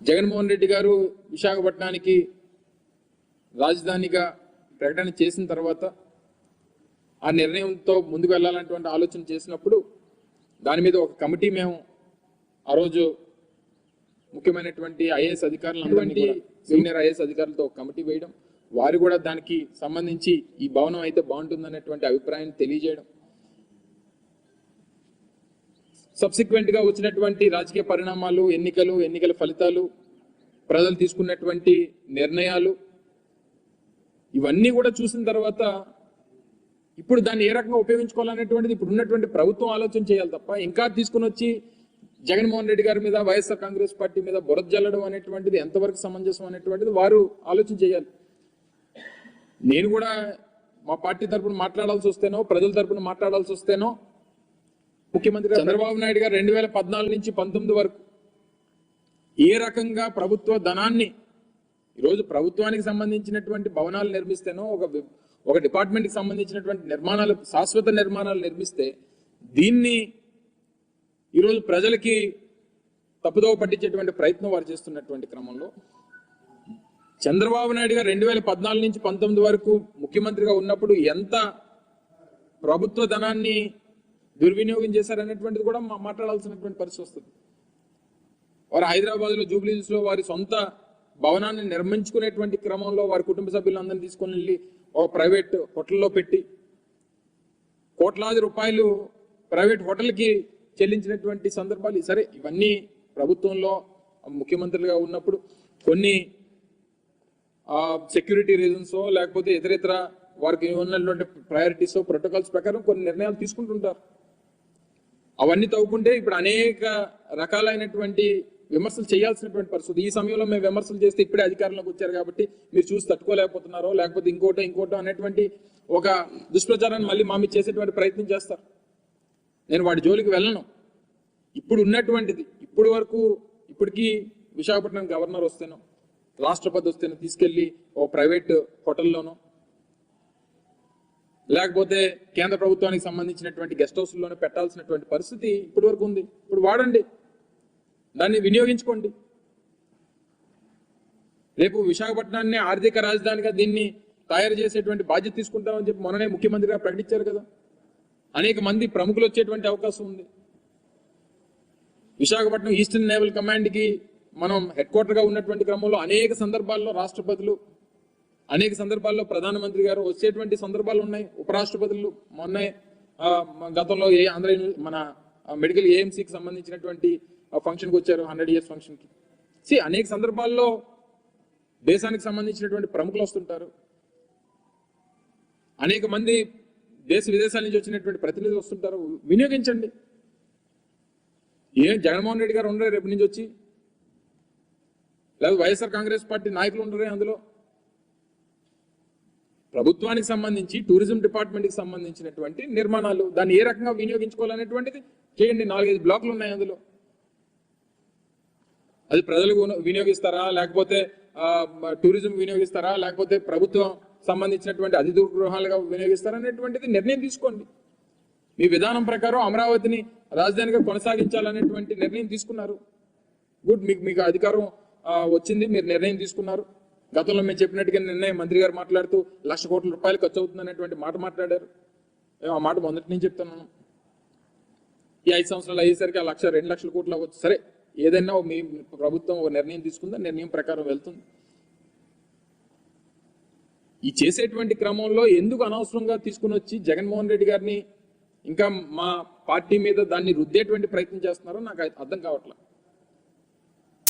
జగన్మోహన్ రెడ్డి గారు విశాఖపట్నానికి రాజధానిగా ప్రకటన చేసిన తర్వాత ఆ నిర్ణయంతో ముందుకు వెళ్ళాలన్నటువంటి ఆలోచన చేసినప్పుడు దాని మీద ఒక కమిటీ మేము ఆ రోజు ముఖ్యమైనటువంటి ఐఏఎస్ అధికారులు సీనియర్ ఐఏఎస్ అధికారులతో ఒక కమిటీ వేయడం వారు కూడా దానికి సంబంధించి ఈ భవనం అయితే బాగుంటుందనేటువంటి అభిప్రాయాన్ని తెలియజేయడం సబ్సిక్వెంట్గా వచ్చినటువంటి రాజకీయ పరిణామాలు ఎన్నికలు ఎన్నికల ఫలితాలు ప్రజలు తీసుకున్నటువంటి నిర్ణయాలు ఇవన్నీ కూడా చూసిన తర్వాత ఇప్పుడు దాన్ని ఏ రకంగా ఉపయోగించుకోవాలనేటువంటిది ఇప్పుడు ఉన్నటువంటి ప్రభుత్వం ఆలోచన చేయాలి తప్ప ఇంకా తీసుకుని వచ్చి జగన్మోహన్ రెడ్డి గారి మీద వైఎస్ఆర్ కాంగ్రెస్ పార్టీ మీద బురద జల్లడం అనేటువంటిది ఎంతవరకు సమంజసం అనేటువంటిది వారు ఆలోచన చేయాలి. నేను కూడా మా పార్టీ తరపున మాట్లాడాల్సి వస్తేనో ప్రజల తరపున మాట్లాడాల్సి వస్తేనో ముఖ్యమంత్రి చంద్రబాబు నాయుడు గారు రెండు వేల పద్నాలుగు నుంచి పంతొమ్మిది వరకు ఏ రకంగా ప్రభుత్వ ధనాన్ని ఈరోజు ప్రభుత్వానికి సంబంధించినటువంటి భవనాలు నిర్మిస్తేనో ఒక ఒక డిపార్ట్మెంట్కి సంబంధించినటువంటి నిర్మాణాలు శాశ్వత నిర్మాణాలు నిర్మిస్తే దీన్ని ఈరోజు ప్రజలకి తప్పుదోవ పట్టించేటువంటి ప్రయత్నం వారు చేస్తున్నటువంటి క్రమంలో చంద్రబాబు నాయుడు గారు రెండు వేల పద్నాలుగు నుంచి పంతొమ్మిది వరకు ముఖ్యమంత్రిగా ఉన్నప్పుడు ఎంత ప్రభుత్వ ధనాన్ని దుర్వినియోగం చేశారనేటువంటిది కూడా మాట్లాడాల్సినటువంటి పరిస్థితి వస్తుంది. వారు హైదరాబాద్లో జూబ్లీస్లో వారి సొంత భవనాన్ని నిర్మించుకునేటువంటి క్రమంలో వారి కుటుంబ సభ్యులందరినీ తీసుకొని వెళ్ళి ఒక ప్రైవేట్ హోటల్లో పెట్టి కోట్లాది రూపాయలు ప్రైవేట్ హోటల్కి చెల్లించినటువంటి సందర్భాలు. సరే ఇవన్నీ ప్రభుత్వంలో ముఖ్యమంత్రిగా ఉన్నప్పుడు కొన్ని సెక్యూరిటీ రీజన్స్ లేకపోతే ఇతరితర వారికి ఉన్నటువంటి ప్రయారిటీస్ ప్రోటోకాల్స్ ప్రకారం కొన్ని నిర్ణయాలు తీసుకుంటుంటారు. అవన్నీ తవ్వుకుంటే ఇప్పుడు అనేక రకాలైనటువంటి విమర్శలు చేయాల్సినటువంటి పరిస్థితి. ఈ సమయంలో మేము విమర్శలు చేస్తే ఇప్పుడే అధికారంలోకి వచ్చారు కాబట్టి మీరు చూసి తట్టుకోలేకపోతున్నారో లేకపోతే ఇంకోటో ఇంకోటో అనేటువంటి ఒక దుష్ప్రచారాన్ని మళ్ళీ మా మీద చేసేటువంటి ప్రయత్నం చేస్తారు. నేను వాటి జోలికి వెళ్ళను. ఇప్పుడు ఉన్నటువంటిది ఇప్పుడు వరకు ఇప్పటికీ విశాఖపట్నం గవర్నర్ వస్తేనో రాష్ట్రపతి వస్తేనో తీసుకెళ్ళి ఓ ప్రైవేట్ హోటల్లోనో లేకపోతే కేంద్ర ప్రభుత్వానికి సంబంధించినటువంటి గెస్ట్ హౌస్లోనే పెట్టాల్సినటువంటి పరిస్థితి ఇప్పటి వరకు ఉంది. ఇప్పుడు వాడండి. దాన్ని వినియోగించుకోండి. రేపు విశాఖపట్నాన్ని ఆర్థిక రాజధానిగా దీన్ని తయారు చేసేటువంటి బాధ్యత తీసుకుంటామని చెప్పి మొన్ననే ముఖ్యమంత్రిగా ప్రకటించారు కదా. అనేక మంది ప్రముఖులు వచ్చేటువంటి అవకాశం ఉంది. విశాఖపట్నం ఈస్టర్న్ నేవల్ కమాండ్కి మనం హెడ్ క్వార్టర్గా ఉన్నటువంటి క్రమంలో అనేక సందర్భాల్లో రాష్ట్రపతులు అనేక సందర్భాల్లో ప్రధానమంత్రి గారు వచ్చేటువంటి సందర్భాలు ఉన్నాయి. ఉపరాష్ట్రపతులు మొన్న గతంలో ఏ ఆంధ్ర మన మెడికల్ ఏఎంసీకి సంబంధించినటువంటి ఫంక్షన్కి వచ్చారు హండ్రెడ్ ఇయర్స్ ఫంక్షన్కి. సి అనేక సందర్భాల్లో దేశానికి సంబంధించినటువంటి ప్రముఖులు వస్తుంటారు. అనేక మంది దేశ విదేశాల నుంచి వచ్చినటువంటి ప్రతినిధులు వస్తుంటారు. వినియోగించండి. ఏం జగన్మోహన్ రెడ్డి గారు ఉండరు రేపు నుంచి వచ్చి. లేదా వైఎస్ఆర్ కాంగ్రెస్ పార్టీ నాయకులు ఉండరే అందులో. ప్రభుత్వానికి సంబంధించి టూరిజం డిపార్ట్మెంట్కి సంబంధించినటువంటి నిర్మాణాలు దాన్ని ఏ రకంగా వినియోగించుకోవాలనేటువంటిది చేయండి. నాలుగైదు బ్లాక్లు ఉన్నాయి అందులో. అది ప్రజలకు వినియోగిస్తారా? లేకపోతే టూరిజం వినియోగిస్తారా? లేకపోతే ప్రభుత్వం సంబంధించినటువంటి అతిథి గృహాలుగా వినియోగిస్తారా అనేటువంటిది నిర్ణయం తీసుకోండి. మీ విధానం ప్రకారం అమరావతిని రాజధానిగా కొనసాగించాలనేటువంటి నిర్ణయం తీసుకున్నారు. గుడ్ మీకు మీకు అధికారం వచ్చింది మీరు నిర్ణయం తీసుకున్నారు. గతంలో మేము చెప్పినట్టుగా నిన్నే మంత్రి గారు మాట్లాడుతూ లక్ష కోట్ల రూపాయలు ఖర్చు అవుతుంది అనేటువంటి మాట మాట్లాడారు. మేము ఆ మాట మొదటి నుంచి చెప్తున్నాను. ఈ ఐదు సంవత్సరాలు అయ్యేసరికి ఆ లక్ష రెండు లక్షల కోట్లు అవ్వచ్చు. సరే ఏదైనా మీ ప్రభుత్వం ఒక నిర్ణయం తీసుకుందా? నిర్ణయం ప్రకారం వెళ్తుంది. ఈ చేసేటువంటి క్రమంలో ఎందుకు అనవసరంగా తీసుకుని వచ్చి జగన్మోహన్ రెడ్డి గారిని ఇంకా మా పార్టీ మీద దాన్ని రుద్దేటువంటి ప్రయత్నం చేస్తున్నారో నాకు అర్థం కావట్లేదు